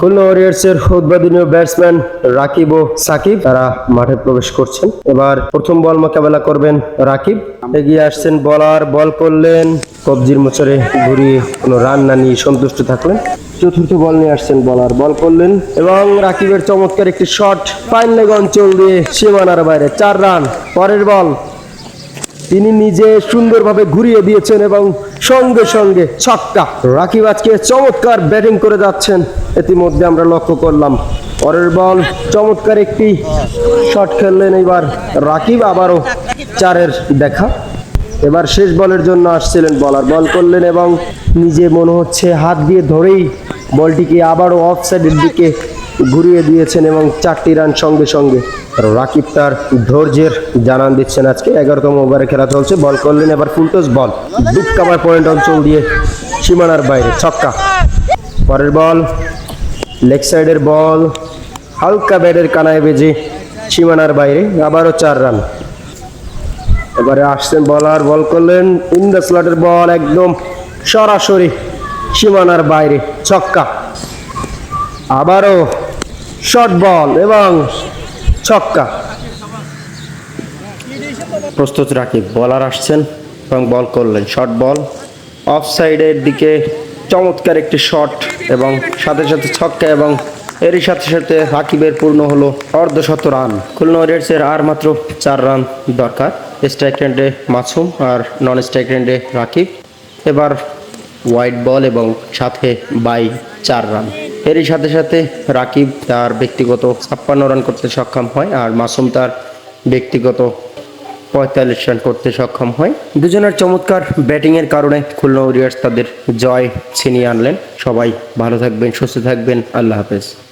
খুলনা ওয়ারিয়ার্সের উদ্বোধনীয় ব্যাটসম্যান রাকিব ও সাকিব, তারা মাঠে প্রবেশ করছেন। এবার প্রথম বল মোকাবেলা করবেন রাকিব। এগিয়ে আসছেন বলার, বল করলেন। কবজির মোচরে ঘুরিয়ে কোনো রান না নিয়ে সন্তুষ্ট থাকলেন। চতুর্থ বল নিয়ে আসছেন বলার, বল করলেন। এবং রাকিবের চমৎকার একটি শট ফাইন লেগ অঞ্চল দিয়ে সীমানার বাইরে, চার রান। পরের বল তিনি নিজে সুন্দরভাবে ঘুরিয়ে দিয়েছেন এবং সঙ্গে সঙ্গে ছক্কা। রাকিব আজকে চমৎকার ব্যাটিং করে যাচ্ছেন। ইতিমধ্যে আমরা লক্ষ্য করলাম, পরের বল, চমৎকার একটি শট খেললেন এবার রাকিব, আবারও চারের দেখা। এবার শেষ বলের জন্য আসছিলেন বলার বল করলেন এবং নিজে মনে হচ্ছে হাত দিয়ে ধরেই বলটিকে আবারও অফ সাইডের দিকে ঘুরিয়ে দিয়েছেন এবং চারটি রান সঙ্গে সঙ্গে। রাকিব তার ধৈর্যের জানান দিচ্ছেন আজকে। এগারোতম ওভারে খেলা চলছে। বল করলেন এবার full toss ball. Deep cover point অঞ্চল দিয়ে সীমানার বাইরে ছক্কা। পরের বল, লেগ সাইডের বল, হালকা ব্যাটের কানায় বেজে সীমানার বাইরে আবারও চার রান। এবারে আসছেন বলার, বল করলেন ইন স্লটের বল একদম সরাসরি সীমানার বাইরে ছক্কা। আবারও শর্ট বল এবং ছক্কা। প্রস্তুত রাকিব, বলার আসছেন এবং বল করলেন। শর্ট বল অফ সাইডের দিকে চমৎকার একটি শট এবং সাথে সাথে ছক্কা এবং এরই সাথে সাথে রাকিবের পূর্ণ হলো অর্ধশত রান। খুলনা ওয়ারিয়ার্সের আর মাত্র চার রান দরকার। স্ট্রাইক রেন্ডে মাসুম আর নন স্ট্রাইক রেন্ডে রাকিব। এবার হোয়াইট বল এবং সাথে বাই চার রান। এরই সাথে সাথে রাকিব তার ব্যক্তিগত ছাপ্পান্ন রান করতে সক্ষম হয় আর মাসুম তার ব্যক্তিগত পঁয়তাল্লিশ রান করতে সক্ষম হয়। দুজনের চমৎকার ব্যাটিংয়ের কারণে খুলনা ওয়ারিয়ার্স তাদের জয় ছিনিয়ে আনলেন। সবাই ভালো থাকবেন, সুস্থ থাকবেন। আল্লাহ হাফেজ।